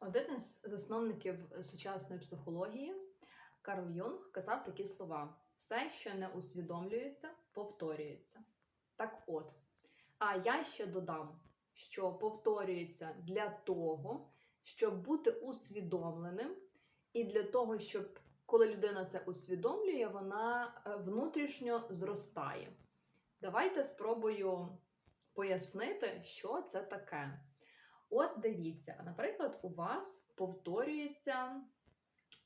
Один із засновників сучасної психології Карл Юнг казав такі слова: все, що не усвідомлюється, повторюється. Так от, а я ще додам, що повторюється для того, щоб бути усвідомленим, і для того, щоб коли людина це усвідомлює, вона е, внутрішньо зростає. Давайте спробую пояснити, що це таке. От дивіться, наприклад, у вас повторюється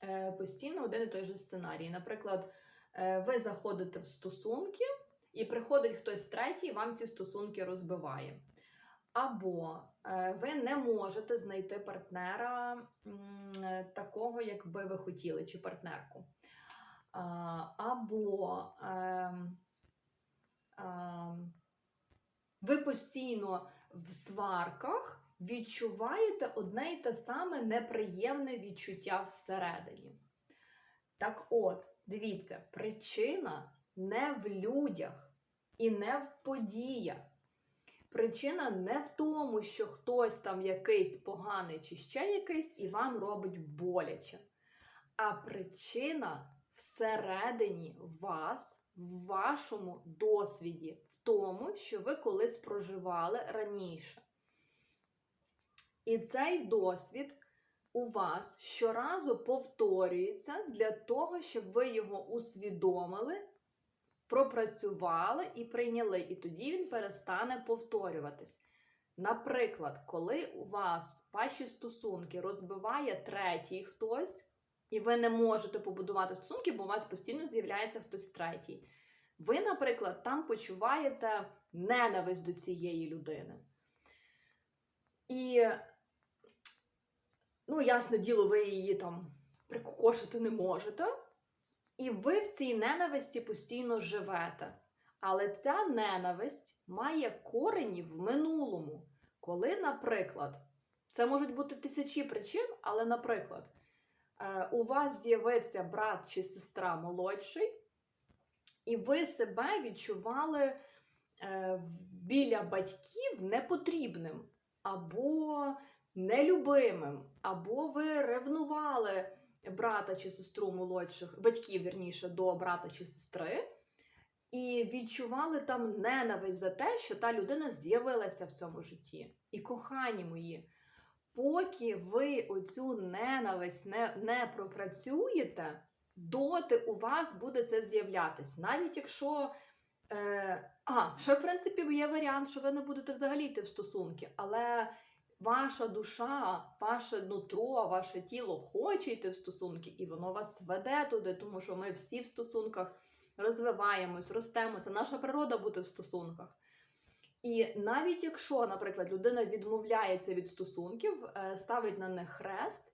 е, постійно один і той же сценарій. Наприклад, е, ви заходите в стосунки, і приходить хтось третій, і вам ці стосунки розбиває. Або е, ви не можете знайти партнера такого, як би ви хотіли, чи партнерку. Або ем, ем, ви постійно в сварках відчуваєте одне й те саме неприємне відчуття всередині. Так от, дивіться, причина не в людях і не в подіях. Причина не в тому, що хтось там якийсь поганий чи ще якийсь і вам робить боляче. А причина всередині вас, в вашому досвіді, в тому, що ви колись проживали раніше. І цей досвід у вас щоразу повторюється для того, щоб ви його усвідомили, пропрацювали і прийняли. І тоді він перестане повторюватись. Наприклад, коли у вас ваші стосунки розбиває третій хтось, і ви не можете побудувати стосунки, бо у вас постійно з'являється хтось третій. Ви, наприклад, там почуваєте ненависть до цієї людини. І, ну, ясне діло, ви її там прикокошити не можете. І ви в цій ненависті постійно живете. Але ця ненависть має корені в минулому. Коли, наприклад, це можуть бути тисячі причин, але, наприклад, е, у вас з'явився брат чи сестра молодший, і ви себе відчували е, біля батьків непотрібним, або нелюбимим, або ви ревнували брата чи сестру молодших, батьків, вірніше, до брата чи сестри, і відчували там ненависть за те, що та людина з'явилася в цьому житті. І кохані мої, поки ви оцю ненависть не, не пропрацюєте, доти у вас буде це з'являтись. Навіть якщо. Е, а, ще, в принципі, є варіант, що ви не будете взагалі йти в стосунки, але ваша душа, ваше нутро, ваше тіло хоче йти в стосунки, і воно вас веде туди, тому що ми всі в стосунках розвиваємось, ростемо. Це наша природа бути в стосунках. І навіть якщо, наприклад, людина відмовляється від стосунків, е, ставить на них хрест,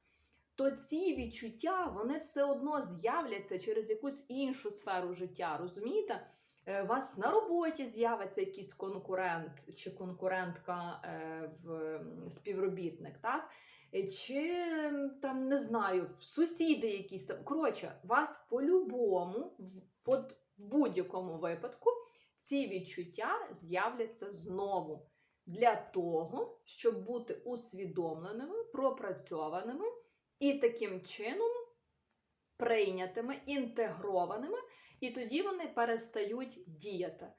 то ці відчуття вони все одно з'являться через якусь іншу сферу життя. Розумієте? Е, вас на роботі з'явиться якийсь конкурент чи конкурентка е, в співробітник, так? Е, Чи там не знаю, сусіди якісь там. Коротше, вас по-любому, в будь-якому випадку, ці відчуття з'являться знову для того, щоб бути усвідомленими, пропрацьованими і таким чином прийнятими, інтегрованими, і тоді вони перестають діяти.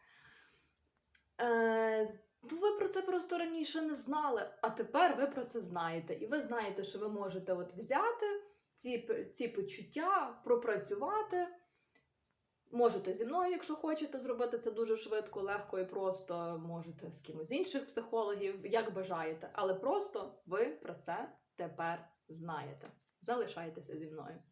Е, ну, ви про це просто раніше не знали, а тепер ви про це знаєте. І ви знаєте, що ви можете от взяти ці, ці почуття, пропрацювати. Можете зі мною, якщо хочете зробити це дуже швидко, легко і просто. Можете з кимось інших психологів, як бажаєте. Але просто ви про це тепер знаєте. Залишайтеся зі мною.